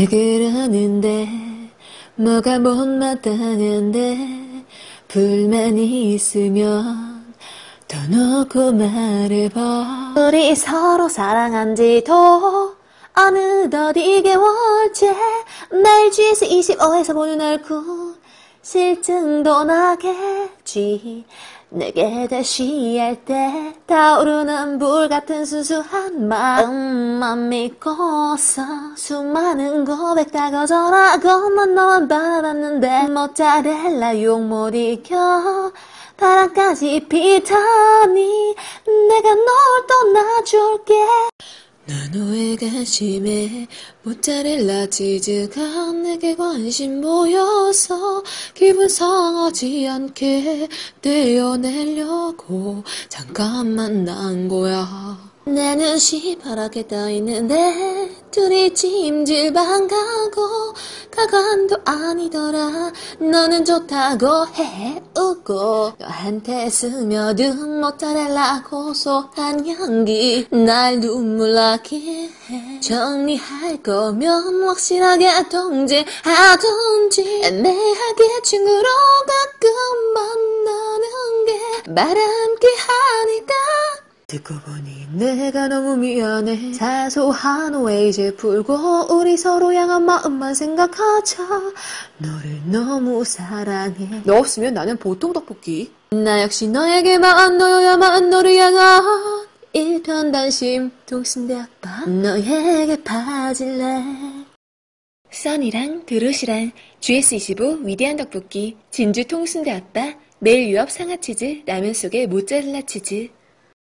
왜 그러는데 뭐가 못마땅한데 불만이 있으면 더 놓고 말해봐. 우리 서로 사랑한 지도 어느덧 2개월째 매일 GS 25에서 보는 얼굴 실증도 나 겠지. 내게 다시 할 때 타오르는 불 같은 순수한 마음만 믿고서 수많은 고백 다 거절하고만 너만 바라봤는데 모짜렐라 욕못 이겨 바람까지 피더니 내가 널 떠나줄게 난 오해가 심해 모짜렐라 치즈가 내게 관심 보여서 기분 상하지 않게 떼어내려고 잠깐만 난 거야. 나는 시퍼렇게 떠있는데 둘이 찜질방 가고 가관도 아니더라. 너는 좋다고 해웃고. 너한테 스며든 모짜렐라 고소한 향기. 날 눈물 나게 해. 정리할 거면 확실하게 통제하던지. 애매하게 친구로 가끔 만나는 게 바람기 하니까 듣고 보니 내가 너무 미안해. 사소한 오해 이제 풀고 우리 서로 향한 마음만 생각하자. 너를 너무 사랑해. 너 없으면 나는 보통 떡볶이. 나 역시 너에게만 너여야만 너를 향한 일편단심. 동신대 아빠 너에게 빠질래. 써니랑 드롯이랑 GS25 위대한 떡볶이 진주 통순대 아빠 매일 유업 상하치즈 라면 속에 모짜렐라 치즈